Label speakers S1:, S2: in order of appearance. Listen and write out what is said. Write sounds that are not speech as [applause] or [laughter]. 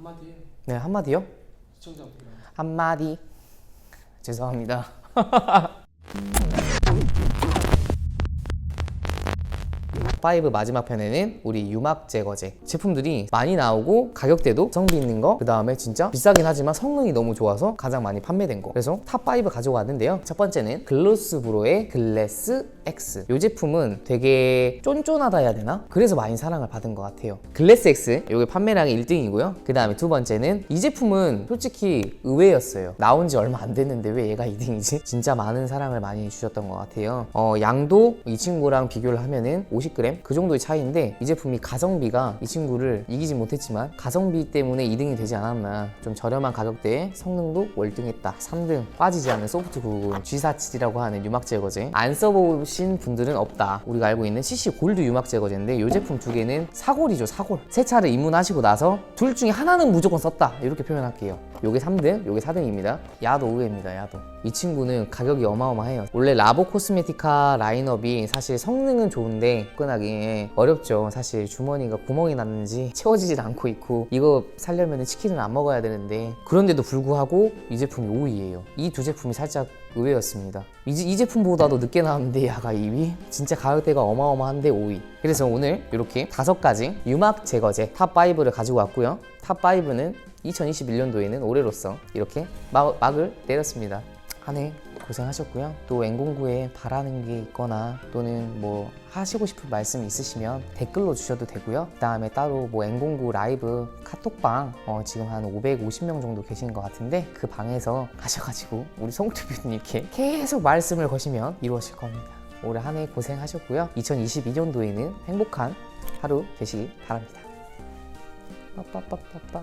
S1: 한마디 해.
S2: 네 한마디요?
S1: 시청자분들.
S2: 한마디 죄송합니다 [laughs] 파이브 마지막 편에는 우리 유막 제거제 제품들이 많이 나오고 가격대도 성비 있는 거 그 다음에 진짜 비싸긴 하지만 성능이 너무 좋아서 가장 많이 판매된 거. 그래서 탑5 가지고 왔는데요. 첫 번째는 글로스 브로의 글래스 X. 이 제품은 되게 쫀쫀하다 해야 되나? 그래서 많이 사랑을 받은 것 같아요. 글래스 X 이게 판매량이 1등이고요. 그 다음에 두 번째는 이 제품은 솔직히 의외였어요. 나온 지 얼마 안 됐는데 왜 얘가 2등이지? 진짜 많은 사랑을 많이 주셨던 것 같아요. 어, 양도 이 친구랑 비교를 하면은 50g 그 정도의 차이인데 이 제품이 가성비가 이 친구를 이기지 못했지만 가성비 때문에 2등이 되지 않았나. 좀 저렴한 가격대에 성능도 월등했다. 3등 빠지지 않는 소프트 구분 G47이라고 하는 유막 제거제. 안 써보신 분들은 없다. 우리가 알고 있는 CC 골드 유막 제거제인데 이 제품 두 개는 사골이죠 사골. 세 차를 입문하시고 나서 둘 중에 하나는 무조건 썼다. 이렇게 표현할게요 요게 3등 요게 4등입니다. 야도 우회입니다 야도. 이 친구는 가격이 어마어마해요. 원래 라보 코스메티카 라인업이 사실 성능은 좋은데 접근하기 어렵죠. 사실 주머니가 구멍이 났는지 채워지질 않고 있고 이거 살려면 치킨을 안 먹어야 되는데 그런데도 불구하고 이 제품이 5위예요. 이 두 제품이 살짝 의외였습니다. 이, 이 제품보다도 늦게 나왔는데 야가 2위? 진짜 가격대가 어마어마한데 5위 그래서 오늘 이렇게 다섯 가지 유막 제거제 탑5를 가지고 왔고요. 탑5는 2021년도에는 올해로서 이렇게 막, 막을 내렸습니다 한 해 고생하셨고요. 또 N공구에 바라는 게 있거나 또는 뭐 하시고 싶은 말씀 있으시면 댓글로 주셔도 되고요. 그 다음에 따로 뭐 N공구 라이브 카톡방 어, 지금 한 550명 정도 계신 것 같은데 그 방에서 하셔가지고 우리 송투비님께 계속 말씀을 거시면 이루어질 겁니다. 올해 한 해 고생하셨고요. 2022년도에는 행복한 하루 되시기 바랍니다. 빠빠빠빠빠.